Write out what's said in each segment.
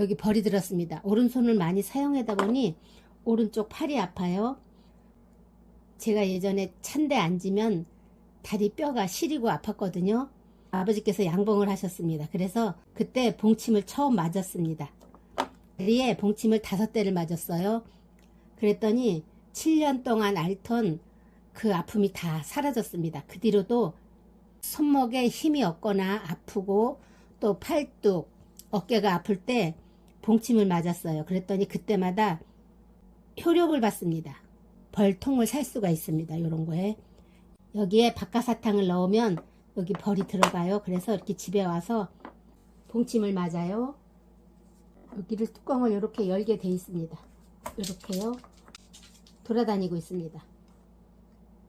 여기 벌이 들었습니다. 오른손을 많이 사용하다 보니 오른쪽 팔이 아파요. 제가 예전에 찬데 앉으면 다리 뼈가 시리고 아팠거든요. 아버지께서 양봉을 하셨습니다. 그래서 그때 봉침을 처음 맞았습니다. 다리에 봉침을 다섯 대를 맞았어요. 그랬더니 7년 동안 앓던 그 아픔이 다 사라졌습니다. 그 뒤로도 손목에 힘이 없거나 아프고 또 팔뚝, 어깨가 아플 때 봉침을 맞았어요. 그랬더니 그때마다 효력을 받습니다. 벌통을 살 수가 있습니다. 이런 거에. 여기에 박하사탕을 넣으면 여기 벌이 들어가요. 그래서 이렇게 집에 와서 봉침을 맞아요. 여기를 뚜껑을 이렇게 열게 돼 있습니다. 이렇게요. 돌아다니고 있습니다.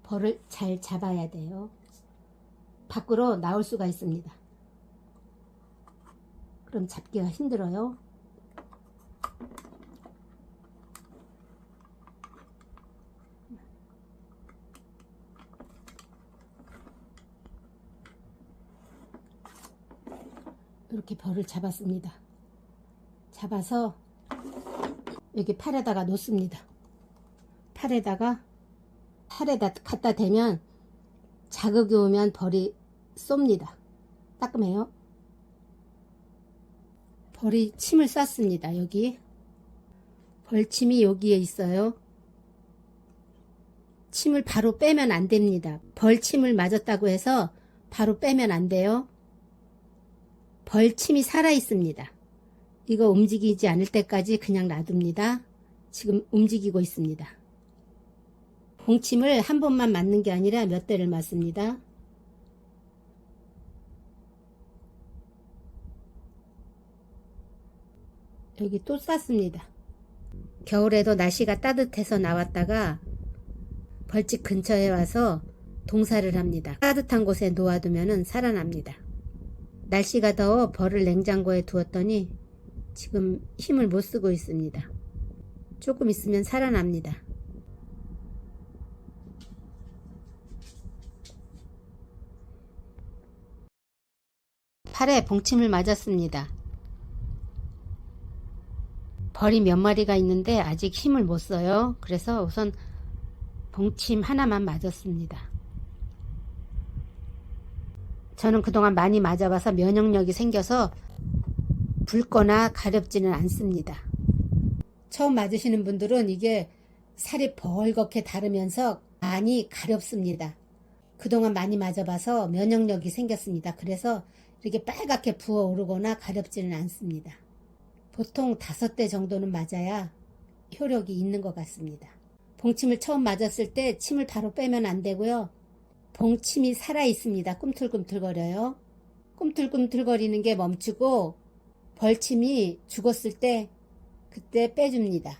벌을 잘 잡아야 돼요. 밖으로 나올 수가 있습니다. 그럼 잡기가 힘들어요. 이렇게 벌을 잡았습니다. 잡아서 여기 팔에다가 놓습니다. 팔에다가 팔에다 갖다 대면 자극이 오면 벌이 쏩니다. 따끔해요. 벌이 침을 쌌습니다. 여기 벌침이 여기에 있어요. 침을 바로 빼면 안 됩니다. 벌침을 맞았다고 해서 바로 빼면 안 돼요. 벌침이 살아 있습니다. 이거 움직이지 않을 때까지 그냥 놔둡니다. 지금 움직이고 있습니다. 봉침을 한 번만 맞는 게 아니라 몇 대를 맞습니다. 여기 또 쌌습니다. 겨울에도 날씨가 따뜻해서 나왔다가 벌집 근처에 와서 동사를 합니다. 따뜻한 곳에 놓아두면 살아납니다. 날씨가 더워 벌을 냉장고에 두었더니 지금 힘을 못 쓰고 있습니다. 조금 있으면 살아납니다. 팔에 봉침을 맞았습니다. 벌이 몇 마리가 있는데 아직 힘을 못 써요. 그래서 우선 봉침 하나만 맞았습니다. 저는 그동안 많이 맞아봐서 면역력이 생겨서 붉거나 가렵지는 않습니다. 처음 맞으시는 분들은 이게 살이 벌겋게 다르면서 많이 가렵습니다. 그동안 많이 맞아봐서 면역력이 생겼습니다. 그래서 이렇게 빨갛게 부어오르거나 가렵지는 않습니다. 보통 다섯 대 정도는 맞아야 효력이 있는 것 같습니다. 봉침을 처음 맞았을 때 침을 바로 빼면 안 되고요. 봉침이 살아 있습니다. 꿈틀꿈틀거려요. 꿈틀꿈틀거리는 게 멈추고 벌침이 죽었을 때 그때 빼줍니다.